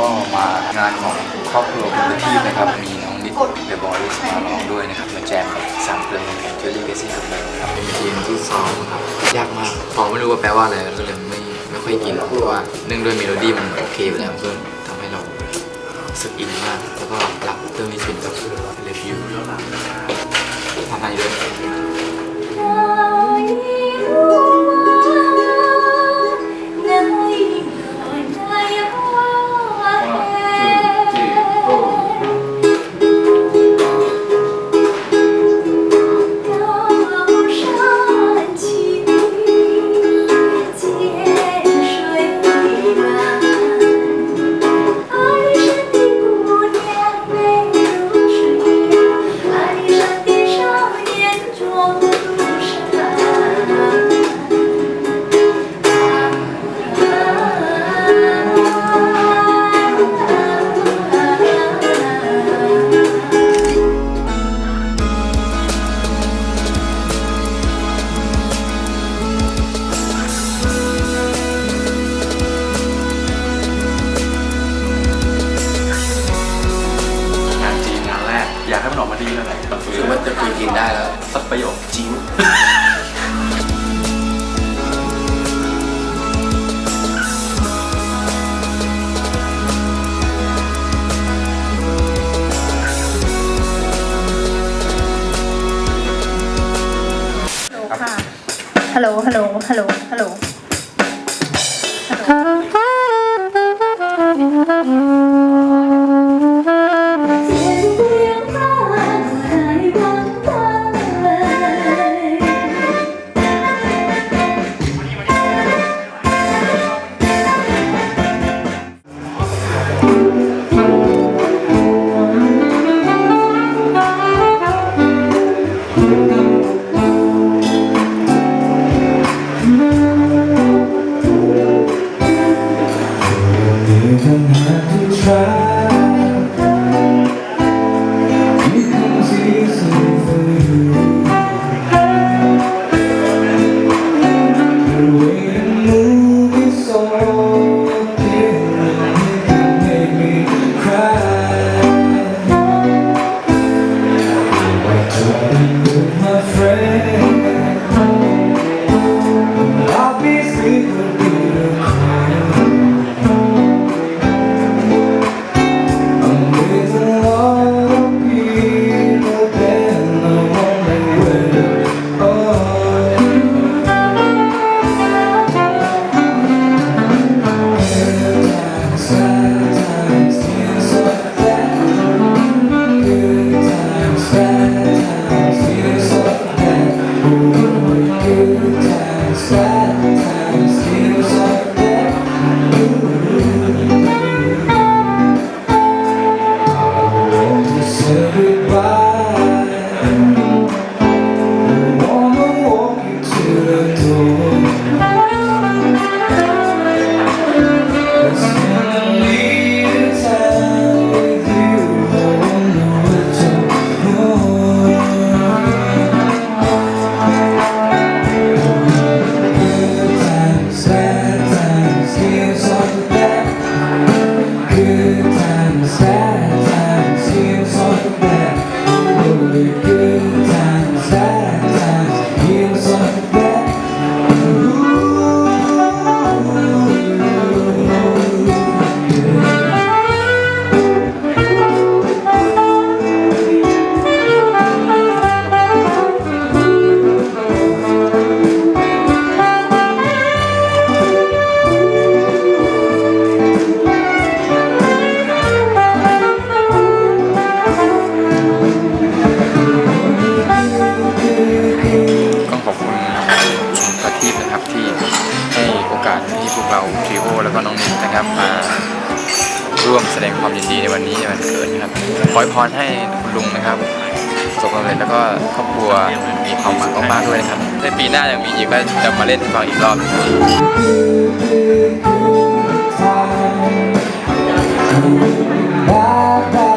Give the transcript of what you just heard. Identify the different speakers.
Speaker 1: ก็มางานของครอบครัวคุณทีมนะครับ มีน้องนิดเดอะบอยมาร้องด้วยนะครับ มาแจมกับสามเพลงเจอรี่เกซี่กับเราครับเป็นทีมที่ซ้อมครับยากมากพอไม่รู้ว่าแปลว่าอะไรก็เลยไม่ไม่ค่อยกินเพราะว่าเนื่องด้วยเมโลดี้มันโอเคอยู่แล้วก็ทำให้เรารู้สึกอินมาก แล้วก็รักเรื่องนี้เป็นกับเลฟยูทำให้ด้วย
Speaker 2: ฮัลโหลฮัลโหลฮัลโหลฮัลโหล
Speaker 3: try to
Speaker 1: be ็น้องนิดนะครับมาร่วมแสดงความยินดีในวันนี้วันเกิดนะครับขอพรให้คุณลุงนะครับประสบควเร็จแล้วก็ครอบครัวมีความหวังมากๆด้วยนะครับในปีหน้ายังมีอีกก็จะมาเล่นฟังอีกรอบนึครับ